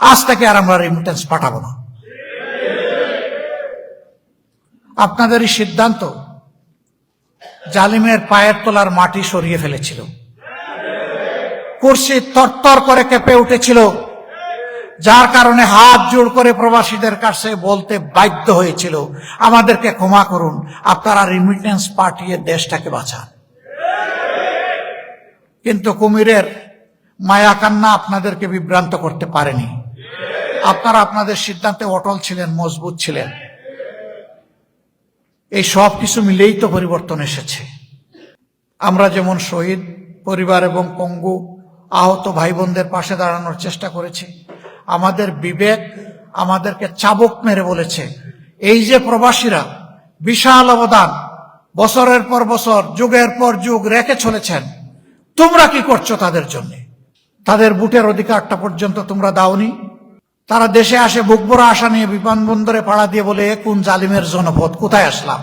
আজ থেকে আর আমরা রেমিটেন্স পাঠাবো না। আপনাদের এই সিদ্ধান্ত, জালিমের পায়ের তলার মাটি সরিয়ে ফেলেছিল। কুর্সি তরতর করে কেঁপে উঠেছিল। যার কারণে হাত জোড় করে প্রবাসীদের কাছে বলতে বাধ্য হয়েছিল, আমাদেরকে ক্ষমা করুন, আপনারা রিমিটেন্স পাঠিয়ে দেশটাকে বাঁচান। কিন্তু কুমিরের মায়া কান্না আপনাদেরকে বিভ্রান্ত করতে পারেনি। আপনারা আপনাদের সিদ্ধান্তে অটল ছিলেন, মজবুত ছিলেন। এই সব কিছু মিলেই তো পরিবর্তন এসেছে। আমরা যেমন শহীদ পরিবার এবং পঙ্গু আহত ভাই বোনদের পাশে দাঁড়ানোর চেষ্টা করেছি, আমাদের বিবেক আমাদেরকে চাবুক মেরে বলেছে। এই যে প্রবাসীরা বিশাল অবদান, বছরের পর বছর, যুগের পর যুগ রেখে চলেছেন, তোমরা কি করছ তাদের জন্য? তাদের বুটের অধিকারটা পর্যন্ত তোমরা দাওনি? তারা দেশে আসে বুকবরা আশা নিয়ে বিমানবন্দরে পাড়া দিয়ে বলে, "এ কোন জালিমের জনপদ, কোথায় আসলাম?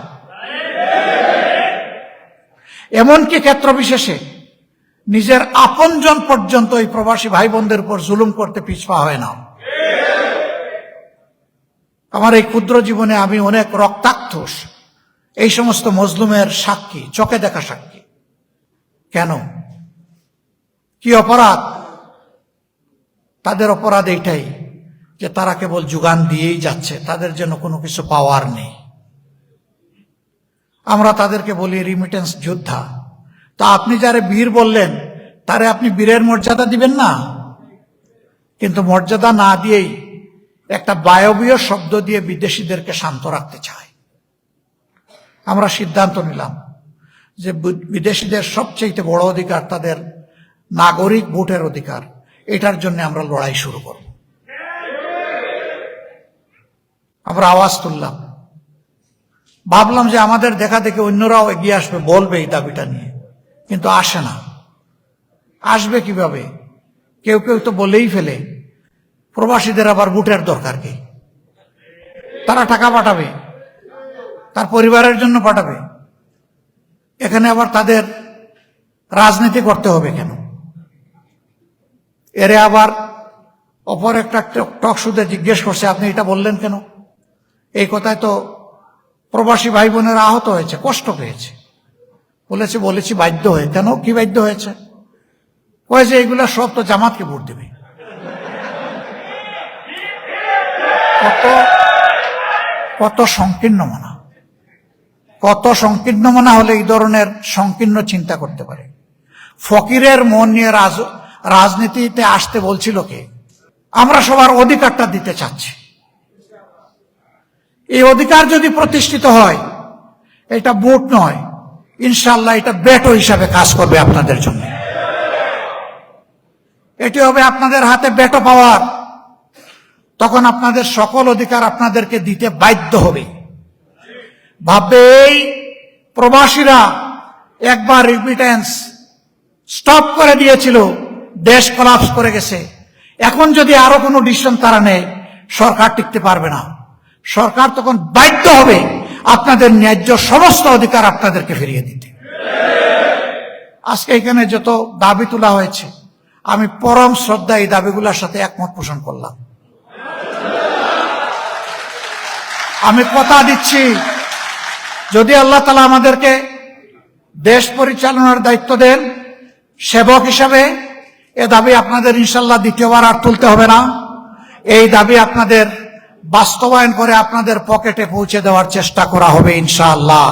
এমনকি ক্ষেত্র বিশেষে নিজের আপনজন পর্যন্ত এই প্রবাসী ভাই বোনদের উপর জুলুম করতে পিছপা হয় না। আমার এই ক্ষুদ্র জীবনে আমি অনেক রক্তাক্ত এই সমস্ত মজলুমের সাক্ষী, চোখে দেখা সাক্ষী। কেন? কি অপরাধ? তাদের অপরাধ এইটাই। যে তারা কেবল যোগান দিয়েই যাচ্ছে, তাদের জন্য কোনো কিছু পাওয়ার নেই। আমরা তাদেরকে বলি রিমিটেন্স যোদ্ধা। তা আপনি যারে বীর বললেন, তারে আপনি বীরের মর্যাদা দিবেন না? কিন্তু মর্যাদা না দিয়েই একটা বায়বীয় শব্দ দিয়ে বিদেশিদেরকে শান্ত রাখতে চায়। আমরা সিদ্ধান্ত নিলাম যে বিদেশিদের সবচেয়ে বড় অধিকার তাদের নাগরিক ভোটের অধিকার। এটার জন্য আমরা লড়াই শুরু করব। আমরা আওয়াজ তুললাম। ভাবলাম যে আমাদের দেখা দেখে অন্যরাও এগিয়ে আসবে, বলবে এই দাবিটা নিয়ে। কিন্তু আসে না। আসবে কীভাবে? কেউ কেউ তো বলেই ফেলে, প্রবাসীদের আবার বুটের দরকার কি? তারা টাকা পাঠাবে, তার পরিবারের জন্য পাঠাবে। এখানে আবার তাদের রাজনীতি করতে হবে কেন? এরে আবার অপর একটা টক শুতে জিজ্ঞেস করছে, আপনি এটা বললেন কেন? এই কথায় তো প্রবাসী ভাই বোনেরা আহত হয়েছে, কষ্ট পেয়েছে। বলেছে, বলেছি, বাধ্য হয়ে। কেন? কি বাধ্য হয়েছে? কয়েছে এইগুলা সব তো জামাতকে ভোট দেবে। কত কত সংকীর্ণ মনা। কত সংকীর্ণ মনা হলে এই ধরনের সংকীর্ণ চিন্তা করতে পারে। ফকিরের মন নিয়ে রাজ, রাজনীতিতে আসতে বলছিল কে? আমরা সবার অধিকারটা দিতে চাচ্ছি। এই অধিকার যদি প্রতিষ্ঠিত হয়, এটা ভোট নয় ইনশাল্লাহ এটা বেটো হিসাবে কাজ করবে আপনাদের জন্য। এটি হবে আপনাদের হাতে বেটো পাওয়ার। তখন আপনাদের সকল অধিকার আপনাদেরকে দিতে বাধ্য হবে। ভাববে, এই প্রবাসীরা একবার রিমিটেন্স স্টপ করে দিয়েছিল, দেশ কলাপস করে গেছে। এখন যদি আরও কোনো ডিসিশন তারা নেয়, সরকার টিকতে পারবে না। সরকার তখন বাধ্য হবে আপনাদের ন্যায্য সমস্ত অধিকার আপনাদেরকে ফিরিয়ে দিতে। আজকে এখানে যত দাবি তোলা হয়েছে, আমি পরম শ্রদ্ধা এই দাবিগুলোর সাথে একমত পোষণ করলাম। আমি কথা দিচ্ছি, যদি আল্লাহ তালা আমাদেরকে দেশ পরিচালনার দায়িত্ব দেন, সেবক হিসাবে এ দাবি আপনাদের ইনশাল্লাহ দ্বিতীয়বার আর তুলতে হবে না। এই দাবি আপনাদের বাস্তবায়ন করে আপনাদের পকেটে পৌঁছে দেওয়ার চেষ্টা করা হবে ইনশাআল্লাহ।